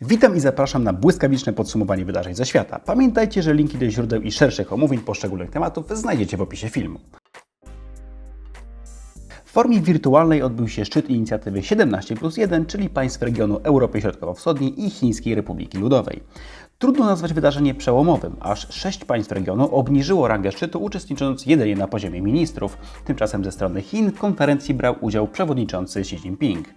Witam i zapraszam na błyskawiczne podsumowanie wydarzeń ze świata. Pamiętajcie, że linki do źródeł i szerszych omówień poszczególnych tematów znajdziecie w opisie filmu. W formie wirtualnej odbył się szczyt inicjatywy 17 plus 1, czyli państw regionu Europy Środkowo-Wschodniej i Chińskiej Republiki Ludowej. Trudno nazwać wydarzenie przełomowym, aż sześć państw regionu obniżyło rangę szczytu, uczestnicząc jedynie na poziomie ministrów. Tymczasem ze strony Chin w konferencji brał udział przewodniczący Xi Jinping.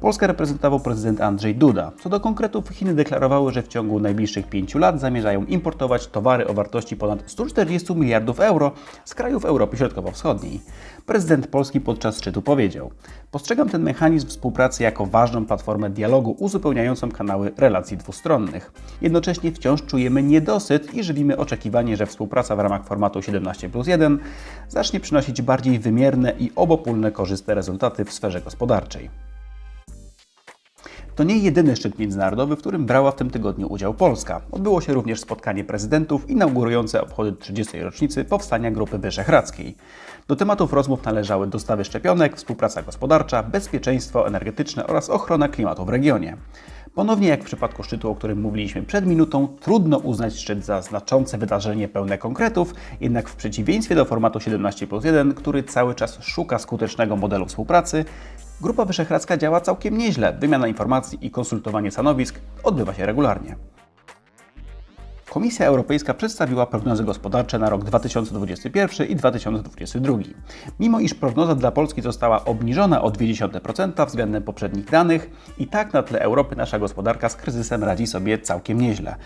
Polskę reprezentował prezydent Andrzej Duda. Co do konkretów, Chiny deklarowały, że w ciągu najbliższych pięciu lat zamierzają importować towary o wartości ponad 140 miliardów euro z krajów Europy Środkowo-Wschodniej. Prezydent Polski podczas szczytu powiedział: Postrzegam ten mechanizm współpracy jako ważną platformę dialogu uzupełniającą kanały relacji dwustronnych. Jednocześnie wciąż czujemy niedosyt i żywimy oczekiwanie, że współpraca w ramach formatu 17 plus 1 zacznie przynosić bardziej wymierne i obopólne korzystne rezultaty w sferze gospodarczej. To nie jedyny szczyt międzynarodowy, w którym brała w tym tygodniu udział Polska. Odbyło się również spotkanie prezydentów inaugurujące obchody 30. rocznicy powstania Grupy Wyszehradzkiej. Do tematów rozmów należały dostawy szczepionek, współpraca gospodarcza, bezpieczeństwo energetyczne oraz ochrona klimatu w regionie. Ponownie jak w przypadku szczytu, o którym mówiliśmy przed minutą, trudno uznać szczyt za znaczące wydarzenie pełne konkretów, jednak w przeciwieństwie do formatu 17 plus 1, który cały czas szuka skutecznego modelu współpracy, Grupa Wyszehradzka działa całkiem nieźle. Wymiana informacji i konsultowanie stanowisk odbywa się regularnie. Komisja Europejska przedstawiła prognozy gospodarcze na rok 2021 i 2022. Mimo iż prognoza dla Polski została obniżona o 0,2% względem poprzednich danych, i tak na tle Europy nasza gospodarka z kryzysem radzi sobie całkiem nieźle.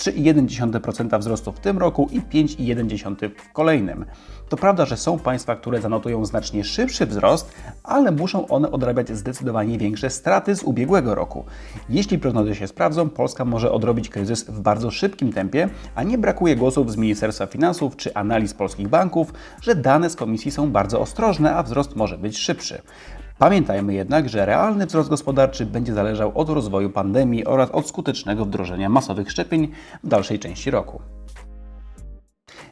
3,1% wzrostu w tym roku i 5,1% w kolejnym. To prawda, że są państwa, które zanotują znacznie szybszy wzrost, ale muszą one odrabiać zdecydowanie większe straty z ubiegłego roku. Jeśli prognozy się sprawdzą, Polska może odrobić kryzys w bardzo szybkim tempie, a nie brakuje głosów z Ministerstwa Finansów czy analiz polskich banków, że dane z komisji są bardzo ostrożne, a wzrost może być szybszy. Pamiętajmy jednak, że realny wzrost gospodarczy będzie zależał od rozwoju pandemii oraz od skutecznego wdrożenia masowych szczepień w dalszej części roku.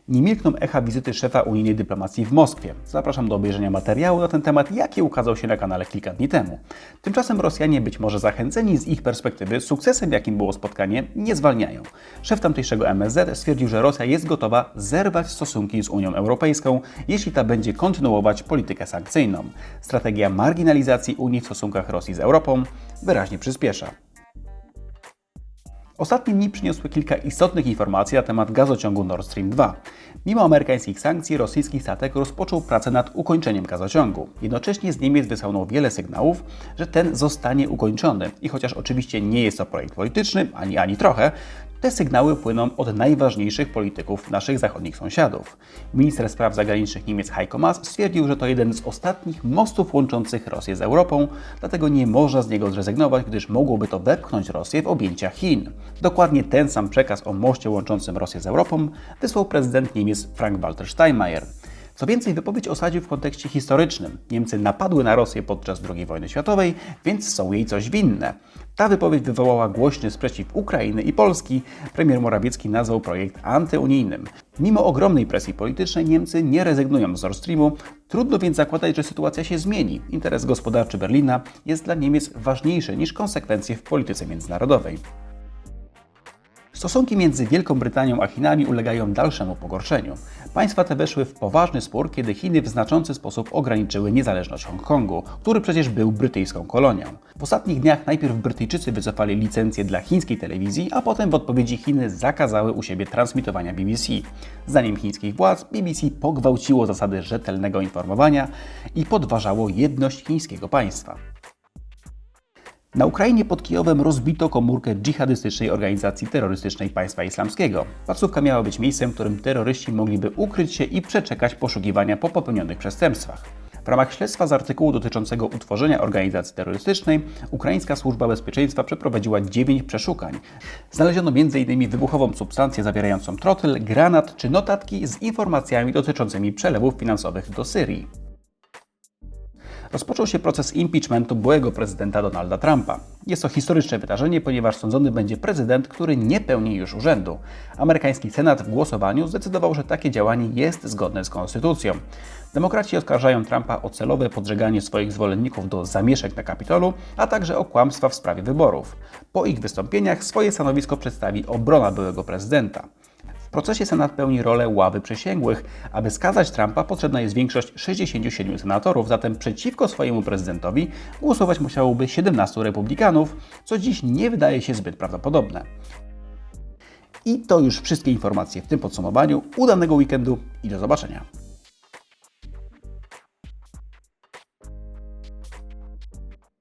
Nie milkną echa wizyty szefa unijnej dyplomacji w Moskwie. Zapraszam do obejrzenia materiału na ten temat, jaki ukazał się na kanale kilka dni temu. Tymczasem Rosjanie, być może zachęceni z ich perspektywy sukcesem, jakim było spotkanie, nie zwalniają. Szef tamtejszego MSZ stwierdził, że Rosja jest gotowa zerwać stosunki z Unią Europejską, jeśli ta będzie kontynuować politykę sankcyjną. Strategia marginalizacji Unii w stosunkach Rosji z Europą wyraźnie przyspiesza. Ostatnie dni przyniosły kilka istotnych informacji na temat gazociągu Nord Stream 2. Mimo amerykańskich sankcji, rosyjski statek rozpoczął pracę nad ukończeniem gazociągu. Jednocześnie z Niemiec wysłano wiele sygnałów, że ten zostanie ukończony. I chociaż oczywiście nie jest to projekt polityczny, ani ani trochę, te sygnały płyną od najważniejszych polityków naszych zachodnich sąsiadów. Minister spraw zagranicznych Niemiec Heiko Maas stwierdził, że to jeden z ostatnich mostów łączących Rosję z Europą, dlatego nie można z niego zrezygnować, gdyż mogłoby to wepchnąć Rosję w objęcia Chin. Dokładnie ten sam przekaz o moście łączącym Rosję z Europą wysłał prezydent Niemiec Frank-Walter Steinmeier. Co więcej, wypowiedź osadził w kontekście historycznym. Niemcy napadły na Rosję podczas II wojny światowej, więc są jej coś winne. Ta wypowiedź wywołała głośny sprzeciw Ukrainy i Polski. Premier Morawiecki nazwał projekt antyunijnym. Mimo ogromnej presji politycznej Niemcy nie rezygnują z Nord Streamu, trudno więc zakładać, że sytuacja się zmieni. Interes gospodarczy Berlina jest dla Niemiec ważniejszy niż konsekwencje w polityce międzynarodowej. Stosunki między Wielką Brytanią a Chinami ulegają dalszemu pogorszeniu. Państwa te weszły w poważny spór, kiedy Chiny w znaczący sposób ograniczyły niezależność Hongkongu, który przecież był brytyjską kolonią. W ostatnich dniach najpierw Brytyjczycy wycofali licencję dla chińskiej telewizji, a potem w odpowiedzi Chiny zakazały u siebie transmitowania BBC. Zdaniem chińskich władz BBC pogwałciło zasady rzetelnego informowania i podważało jedność chińskiego państwa. Na Ukrainie pod Kijowem rozbito komórkę dżihadystycznej organizacji terrorystycznej Państwa Islamskiego. Placówka miała być miejscem, w którym terroryści mogliby ukryć się i przeczekać poszukiwania po popełnionych przestępstwach. W ramach śledztwa z artykułu dotyczącego utworzenia organizacji terrorystycznej, Ukraińska Służba Bezpieczeństwa przeprowadziła 9 przeszukań. Znaleziono m.in. wybuchową substancję zawierającą trotyl, granat czy notatki z informacjami dotyczącymi przelewów finansowych do Syrii. Rozpoczął się proces impeachmentu byłego prezydenta Donalda Trumpa. Jest to historyczne wydarzenie, ponieważ sądzony będzie prezydent, który nie pełni już urzędu. Amerykański Senat w głosowaniu zdecydował, że takie działanie jest zgodne z konstytucją. Demokraci oskarżają Trumpa o celowe podżeganie swoich zwolenników do zamieszek na Kapitolu, a także o kłamstwa w sprawie wyborów. Po ich wystąpieniach swoje stanowisko przedstawi obrona byłego prezydenta. W procesie Senat pełni rolę ławy przysięgłych. Aby skazać Trumpa, potrzebna jest większość 67 senatorów, zatem przeciwko swojemu prezydentowi głosować musiałoby 17 republikanów, co dziś nie wydaje się zbyt prawdopodobne. I to już wszystkie informacje w tym podsumowaniu. Udanego weekendu i do zobaczenia.